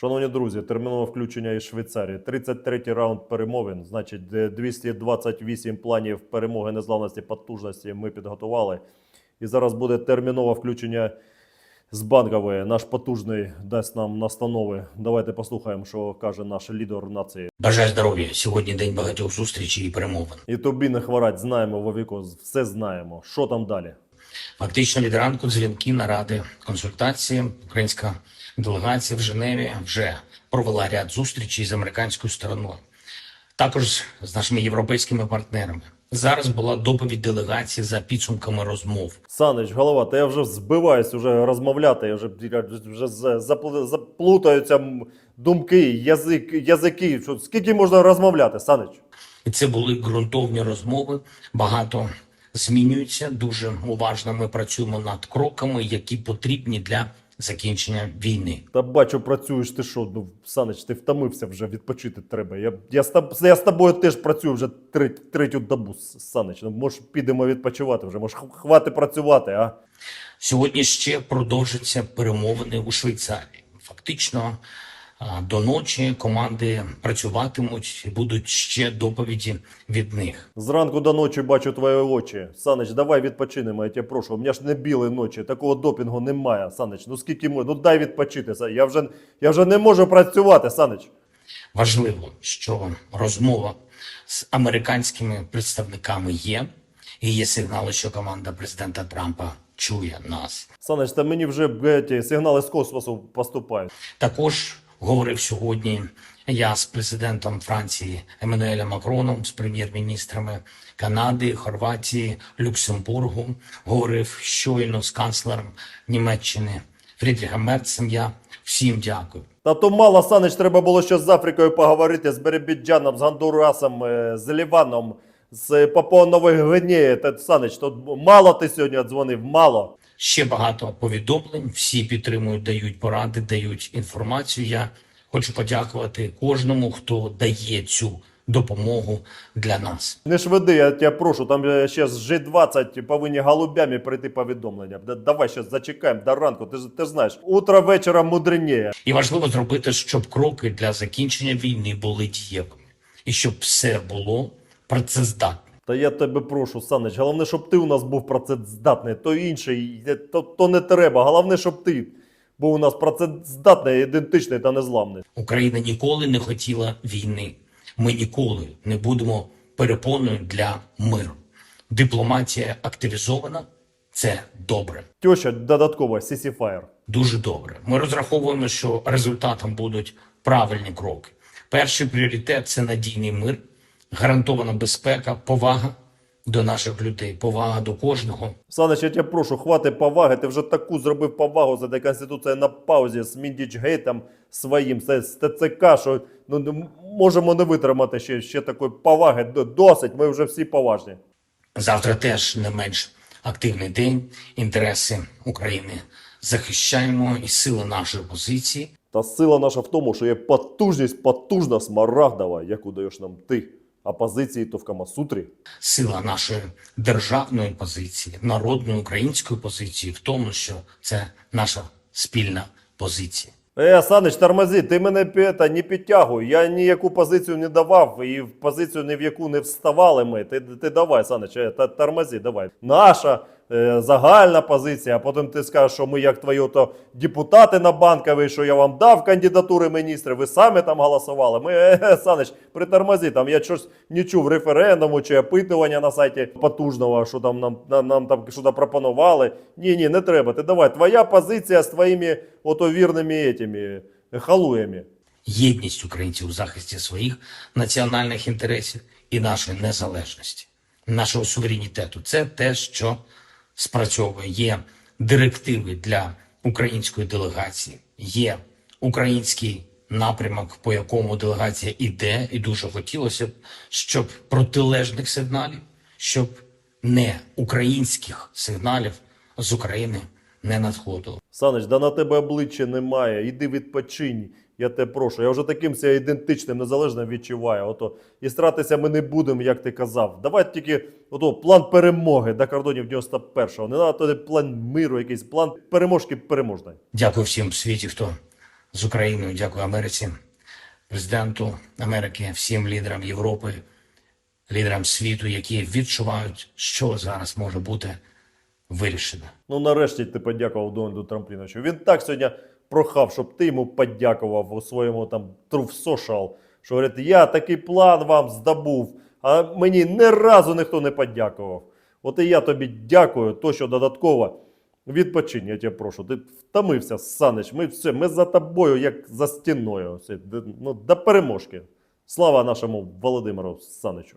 Шановні друзі, термінове включення із Швейцарії. 33-й раунд перемовин. Значить, 228 планів перемоги незламності, потужності ми підготували. І зараз буде термінове включення з банкової. Наш потужний дасть нам настанови. Давайте послухаємо, що каже наш лідер нації. Бажаю здоров'я. Сьогодні день багатьох зустрічей і перемовин. І тобі не хворать, знаємо Вовіко, все знаємо. Що там далі? Фактично від ранку дзвінки, наради, консультації. Українська делегація в Женеві вже провела ряд зустрічей з американською стороною, також з нашими європейськими партнерами. Зараз була доповідь делегації за підсумками розмов. Санич, голова, та я вже збиваюсь уже розмовляти, я вже, вже за- запл- заплутаються думки, язик, язики. Що, скільки можна розмовляти, Санич? І це були ґрунтовні розмови. Багато змінюється. Дуже уважно ми працюємо над кроками, які потрібні для закінчення війни. Та бачу, працюєш ти що, ну, Санич, ти втомився вже, відпочити треба. Я, я, з, я з тобою теж працюю вже треть, третю добу, Санич. Ну, може, підемо відпочивати вже, може, хвати працювати, а? Сьогодні ще продовжаться перемовини у Швейцарії. Фактично до ночі команди працюватимуть будуть ще доповіді від них. Зранку до ночі бачу твої очі. Санич, давай відпочинемо, я тебе прошу. У мене ж не білі ночі, такого допінгу немає, Санич. Ну скільки можна? Ну дай відпочитися. Я вже, я вже не можу працювати, Санич. Важливо, що розмова з американськими представниками є, і є сигнали, що команда президента Трампа чує нас. Санич, та мені вже ті сигнали з космосу поступають. Також говорив сьогодні я з президентом Франції Еммануелем Макроном, з прем'єр-міністрами Канади, Хорватії, Люксембургу. Говорив щойно з канцлером Німеччини Фрідріхом Мерцем. Я всім дякую. Та то мало, Санич, треба було ще з Африкою поговорити, з Беребіджаном, з Гондурасом, е, з Ліваном, з Папуа Нової Гвинеї. Та, Санич, то мало ти сьогодні дзвонив, мало. Ще багато повідомлень. Всі підтримують, дають поради, дають інформацію. Я хочу подякувати кожному, хто дає цю допомогу для нас. Не шведи, я тебе прошу, там ще з G20 повинні голубями прийти повідомлення. Давай ще зачекаємо до ранку, ти ти знаєш, утро вечора мудреніє. І важливо зробити, щоб кроки для закінчення війни були дієвими, і щоб все було працездатним. Та я тебе прошу, Санич, головне, щоб ти у нас був працездатний, то інший, то, то не треба. Головне, щоб ти був у нас працездатний, ідентичний та незламний. Україна ніколи не хотіла війни. Ми ніколи не будемо перепоною для миру. Дипломатія активізована це добре. Тьоща додаткова, Сісіфаєр. Дуже добре. Ми розраховуємо, що результатом будуть правильні кроки. Перший пріоритет це надійний мир, гарантована безпека, повага до наших людей, повага до кожного. Санич, я тебе прошу, хвати поваги. Ти вже таку зробив повагу за де Конституція на паузі з Міндічгейтом своїм, з з ТЦК, що ну, можемо не витримати ще, ще такої поваги. Досить, ми вже всі поважні. Завтра теж не менш активний день. Інтереси України захищаємо і сила нашої позиції. Та сила наша в тому, що є потужність, потужна смарагдова, яку даєш нам ти. А позиції то в Камасутрі. Сила нашої державної позиції, народної української позиції в тому, що це наша спільна позиція. Е, Санич, тормози, ти мене пі- та, не підтягуй. Я ніяку позицію не давав, і в позицію ні в яку не вставали ми. Ти, ти давай, Санич, е, та, тормози, давай. Наша загальна позиція, а потім ти скажеш, що ми, як твої то депутати на банковій, що я вам дав кандидатури міністрів, ви самі там голосували. Ми, е, е, Санич, притормози, там я щось не чув референдуму чи опитування на сайті потужного, що там нам, нам, нам там що пропонували. Ні, ні, не треба. Ти давай, твоя позиція з твоїми ото вірними етими, халуями. єдність українців у захисті своїх національних інтересів і нашої незалежності, нашого суверенітету. Це те, що спрацьовує. Є директиви для української делегації, є український напрямок, по якому делегація іде, і дуже хотілося б, щоб протилежних сигналів, щоб не українських сигналів з України не надходило. Санич, да на тебе обличчя немає. Іди відпочинь. Я тебе прошу. Я вже таким себе ідентичним, незалежним відчуваю. Ото і стратися ми не будемо, як ти казав. Давай тільки ото план перемоги до кордонів 91-го. Не треба туди план миру, якийсь план переможки переможної. Дякую всім в світі, хто з Україною, дякую Америці, президенту Америки, всім лідерам Європи, лідерам світу, які відчувають, що зараз може бути вирішено. Ну, нарешті ти подякував Дональду Трампліновичу. Він так сьогодні прохав, щоб ти йому подякував у своєму там Social, що говорить, я такий план вам здобув, а мені ні разу ніхто не подякував. От і я тобі дякую, то що додатково відпочинь, я тебе прошу. Ти втомився, Санич. Ми все, ми за тобою, як за стіною. Ну, до переможки. Слава нашому Володимиру Саничу.